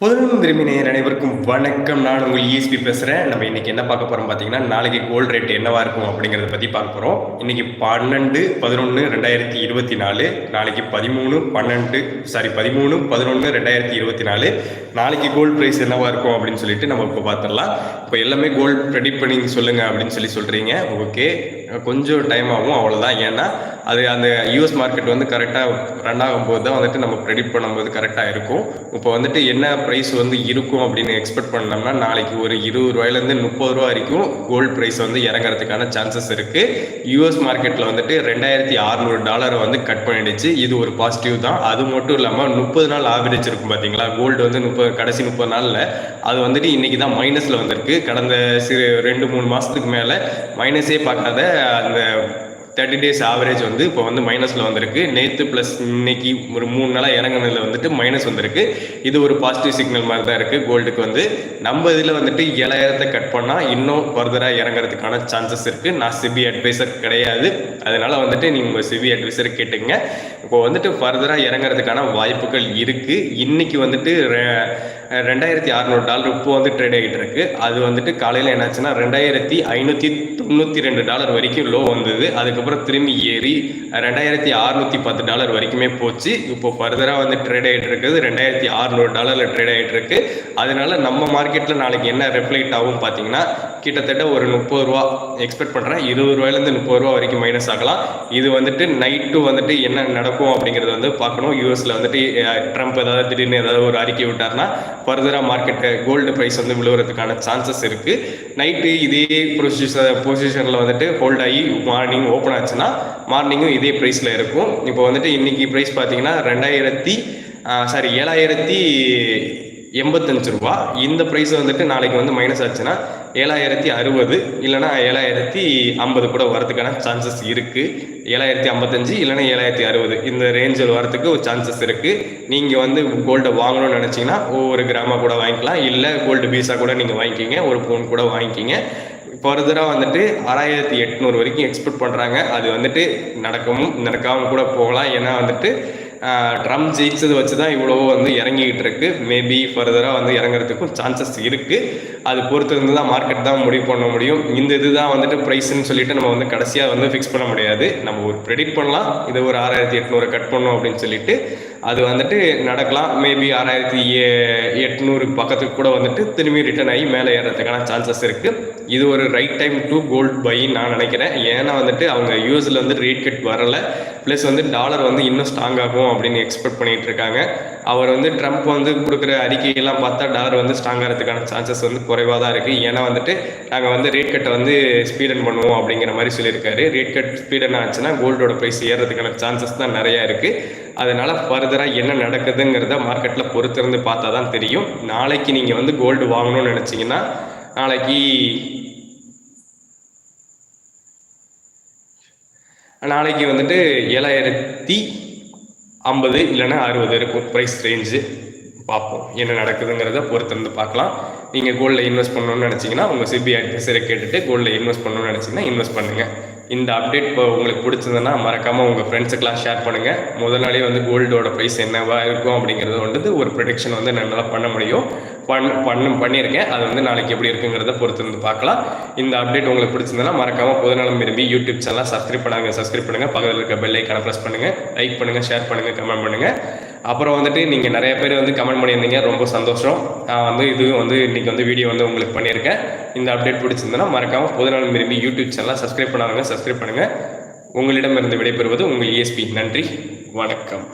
பொதுநலம் விரும்பி நேயர் அனைவருக்கும் வணக்கம். நான் உங்கள் இஎஸ்பி பேசுகிறேன் நம்ம இன்றைக்கி என்ன பார்க்க போகிறோம் பார்த்தீங்கன்னா நாளைக்கு கோல்டு ரேட் என்னவாக இருக்கும் அப்படிங்கிறத பற்றி பார்க்க போகிறோம் இன்றைக்கி பன்னெண்டு பதினொன்று ரெண்டாயிரத்தி இருபத்தி நாலு நாளைக்கு பதிமூணு பன்னெண்டு சாரி பதிமூணு பதினொன்று ரெண்டாயிரத்தி இருபத்தி நாலு நாளைக்கு கோல்டு ப்ரைஸ் என்னவாக இருக்கும் அப்படின்னு சொல்லிட்டு நம்ம இப்போ பார்த்துடலாம். இப்போ எல்லாமே கோல்டு ப்ரெடிக்ட் பண்ணி சொல்லுங்கள் அப்படின்னு சொல்லி சொல்கிறீங்க ஓகே கொஞ்சம் டைம் ஆகும் அவ்வளோதான் ஏன்னா அது அந்த யூஎஸ் மார்க்கெட் வந்து கரெக்டாக ரன் ஆகும்போது தான் வந்துட்டு நம்ம ப்ரெடிக்ட் பண்ணும்போது கரெக்டாக இருக்கும். இப்போ வந்துட்டு என்ன ப்ரைஸ் வந்து இருக்கும் அப்படின்னு எக்ஸ்பெக்ட் பண்ணோம்னா நாளைக்கு ஒரு இருபது ரூபாயிலேருந்து முப்பது ரூபா வரைக்கும் கோல்டு ப்ரைஸ் வந்து இறங்குறதுக்கான சான்சஸ் இருக்குது யூஎஸ் மார்க்கெட்டில் வந்துட்டு ரெண்டாயிரத்தி அறநூறு டாலரை வந்து கட் பண்ணிடுச்சு. இது ஒரு பாசிட்டிவ் தான். அது மட்டும் இல்லாமல் முப்பது நாள் ஆவரேஜ் இருக்கும் பார்த்தீங்களா கோல்டு வந்து முப்பது கடைசி முப்பது நாளில் அது வந்துட்டு இன்னைக்கு தான் மைனஸில் வந்திருக்கு. கடந்த சிறு ரெண்டு மூணு மாதத்துக்கு மேலே மைனஸே பார்க்காத அந்த தேர்ட்டி டேஸ் ஆவரேஜ் வந்து இப்போ வந்து மைனஸில் வந்திருக்கு. நேற்று ப்ளஸ் இன்னைக்கு ஒரு மூணு நாளாக இறங்கினதில் வந்துட்டு மைனஸ் வந்திருக்கு. இது ஒரு பாசிட்டிவ் சிக்னல் மாதிரி தான் இருக்குது கோல்டுக்கு வந்து நம்ம இதில் வந்துட்டு ஏழாயிரத்தை கட் பண்ணால் இன்னும் ஃபர்தராக இறங்குறதுக்கான சான்சஸ் இருக்குது நான் சிபி அட்வைசர் கிடையாது. அதனால் வந்துட்டு நீங்கள் சிபி அட்வைசர் கேட்டுங்க இப்போ வந்துட்டு ஃபர்தராக இறங்குறதுக்கான வாய்ப்புகள் இருக்குது இன்னைக்கு வந்துட்டு ரெண்டாயிரத்தி அறநூறு டாலர் இப்போ வந்து ட்ரேட் ஆகிட்டு இருக்கு. அது வந்துட்டு காலையில் என்னாச்சுன்னா ரெண்டாயிரத்தி ஐநூற்றி தொண்ணூற்றி ரெண்டு டாலர் வரைக்கும் லோ வந்தது. அதுக்கப்புறம் திரும்பி ஏறி ரெண்டாயிரத்தி அறநூற்றி பத்து டாலர் வரைக்குமே போச்சு. இப்போ ஃபர்தராக வந்து ட்ரேட் ஆகிட்டு இருக்குது. ரெண்டாயிரத்தி அறுநூறு டாலரில் ட்ரேட் ஆகிட்டு இருக்கு. அதனால நம்ம மார்க்கெட்டில் நாளைக்கு என்ன ரிஃப்ளெக்ட் ஆகும் பார்த்தீங்கன்னா கிட்டத்தட்ட ஒரு முப்பது ரூபா எக்ஸ்பெக்ட் பண்ணுறேன் இருபது ரூபாயிலேருந்து முப்பது ரூபா வரைக்கும் மைனஸ் ஆகலாம். இது வந்துட்டு நைட்டு வந்துட்டு என்ன நடக்கும் அப்படிங்கிறத வந்து பார்க்கணும். யூஎஸில் வந்துட்டு ட்ரம்ப் ஏதாவது திடீர்னு ஏதாவது ஒரு அறிக்கை விட்டார்னா ஃபர்தராக மார்க்கெட்டு கோல்டு ப்ரைஸ் வந்து விழுவுறதுக்கான சான்சஸ் இருக்குது நைட்டு இதே ப்ரொசிஷன் பொசிஷனில் வந்துட்டு ஹோல்ட் ஆகி மார்னிங் ஓப்பன் ஆச்சுன்னா மார்னிங்கும் இதே ப்ரைஸில் இருக்கும். இப்போ வந்துட்டு இன்னைக்கு ப்ரைஸ் பார்த்தீங்கன்னா ரெண்டாயிரத்தி சாரி ஏழாயிரத்தி எண்பத்தஞ்சு ரூபா. இந்த ப்ரைஸ் வந்துட்டு நாளைக்கு வந்து மைனஸ் ஆச்சுன்னா ஏழாயிரத்தி அறுபது இல்லைனா ஏழாயிரத்தி ஐம்பது கூட வரதுக்கான சான்சஸ் இருக்குது ஏழாயிரத்தி ஐம்பத்தஞ்சு இல்லைனா ஏழாயிரத்தி அறுபது. இந்த ரேஞ்சில் வரதுக்கு ஒரு சான்சஸ் இருக்குது நீங்கள் வந்து கோல்டை வாங்கணும்னு நினச்சிங்கன்னா ஒவ்வொரு கிராமாக கூட வாங்கிக்கலாம். இல்லை கோல்டு பீஸா கூட நீங்கள் வாங்கிக்கிங்க. ஒரு பவுன் கூட வாங்கிக்கிங்க. ஃபர்தராக வந்துட்டு ஆறாயிரத்தி எட்நூறு வரைக்கும் எக்ஸ்பெக்ட் பண்ணுறாங்க அது வந்துட்டு நடக்கவும் நடக்காமல் கூட போகலாம். ஏன்னா வந்துட்டு ட்ரம் ஜெயிச்சது வச்சு தான் இவ்வளவோ வந்து இறங்கிக்கிட்டு இருக்கு மேபி ஃபர்தராக வந்து இறங்குறதுக்கும் சான்சஸ் இருக்குது அது பொறுத்து இருந்து தான் மார்க்கெட் தான் முடிவு பண்ண முடியும். இந்த இது தான் வந்துட்டு ப்ரைஸ்ன்னு சொல்லிட்டு நம்ம வந்து கடைசியாக வந்து ஃபிக்ஸ் பண்ண முடியாது. நம்ம ஒரு ப்ரெடிக்ட் பண்ணலாம். இது ஒரு ஆறாயிரத்தி எட்நூறு கட் பண்ணோம் அப்படின்னு சொல்லிட்டு அது வந்துட்டு நடக்கலாம். மேபி ஆறாயிரத்தி எட்நூறு பக்கத்துக்கு கூட வந்துட்டு திரும்பி ரிட்டர்ன் ஆகி மேலே ஏறதுக்கான சான்சஸ் இருக்குது இது ஒரு ரைட் டைம் டு கோல்ட் பைன்னு நான் நினைக்கிறேன். ஏன்னா வந்துட்டு அவங்க யூஎஸில் வந்து ரேட் கட் வரலை. ப்ளஸ் வந்து டாலர் வந்து இன்னும் ஸ்ட்ராங் ஆகும் அப்படின்னு எக்ஸ்பெக்ட் பண்ணிட்டு இருக்காங்க. அவர் வந்து ட்ரம்ப் வந்து கொடுக்குற அறிக்கையெல்லாம் பார்த்தா டாலர் வந்து ஸ்ட்ராங் ஆகிறதுக்கான சான்சஸ் வந்து குறைவாக தான் இருக்குது ஏன்னா வந்துட்டு நாங்கள் வந்து ரேட் கட்டை வந்து ஸ்பீடன் பண்ணுவோம் அப்படிங்கிற மாதிரி சொல்லியிருக்காரு. ரேட் கட் ஸ்பீடன் ஆச்சுன்னா கோல்டோட ப்ரைஸ் ஏறதுக்கான சான்சஸ் தான் நிறையா இருக்குது அதனால் ஃபர்தராக என்ன நடக்குதுங்கிறத மார்க்கெட்டில் பொறுத்திருந்து பார்த்தா தான் தெரியும். நாளைக்கு நீங்கள் வந்து கோல்டு வாங்கணும்னு நினச்சிங்கன்னா நாளைக்கு. நாளைக்கு வந்துட்டு ஏழாயிரத்தி ஐம்பது இல்லைன்னா அறுபது இருக்கும். ப்ரைஸ் ரேஞ்சு பார்ப்போம். என்ன நடக்குதுங்கிறத பொறுத்திருந்து பார்க்கலாம். நீங்கள் கோல்டில் இன்வெஸ்ட் பண்ணணும்னு நினச்சிங்கன்னா உங்கள் சிபி அட்வைசரை கேட்டுட்டு கோல்டில் இன்வெஸ்ட் பண்ணணும்னு நினச்சிங்கன்னா இன்வெஸ்ட் பண்ணுங்கள் இந்த அப்டேட் இப்போ உங்களுக்கு பிடிச்சதுன்னா மறக்காமல் உங்கள் ஃப்ரெண்ட்ஸுக்கெலாம் ஷேர் பண்ணுங்கள் முதல் நாளே வந்து கோல்டோட ப்ரைஸ் என்னவா இருக்கும் அப்படிங்கிறது வந்து ஒரு ப்ரொடெக்ஷன் வந்து என்னால் பண்ண முடியும்? பண் பண்ணும் பண்ணியிருக்கேன். அது வந்து நாளைக்கு எப்படி இருக்குங்கிறத பொறுத்து வந்து பார்க்கலாம். இந்த அப்டேட் உங்களுக்கு பிடிச்சிருந்தனா மறக்காமல் பொதுநலம் விரும்பி யூடியூப் சேனலாக சப்ஸ்கிரைப் பண்ணாங்க சப்ஸ்கிரைப் பண்ணுங்கள் பக்கத்தில் இருக்க பெல் ஐக்கான ப்ரெஸ் பண்ணுங்கள் லைக் பண்ணுங்கள் ஷேர் பண்ணுங்கள் கமெண்ட் பண்ணுங்கள் அப்புறம் வந்துட்டு நீங்கள் நிறைய பேர் வந்து கமெண்ட் பண்ணியிருந்தீங்க. ரொம்ப சந்தோஷம். நான் வந்து இது வந்து இன்றைக்கி வந்து வீடியோ வந்து உங்களுக்கு பண்ணியிருக்கேன். இந்த அப்டேட் பிடிச்சிருந்தனா மறக்காமல் பொதுநலம் விரும்பி யூடியூப் சேனலாக சப்ஸ்கிரைப் பண்ணாங்க சப்ஸ்கிரைப் பண்ணுங்கள் உங்களிடமிருந்து விடைபெறுவது உங்கள் இஎஸ்பி நன்றி. வணக்கம்.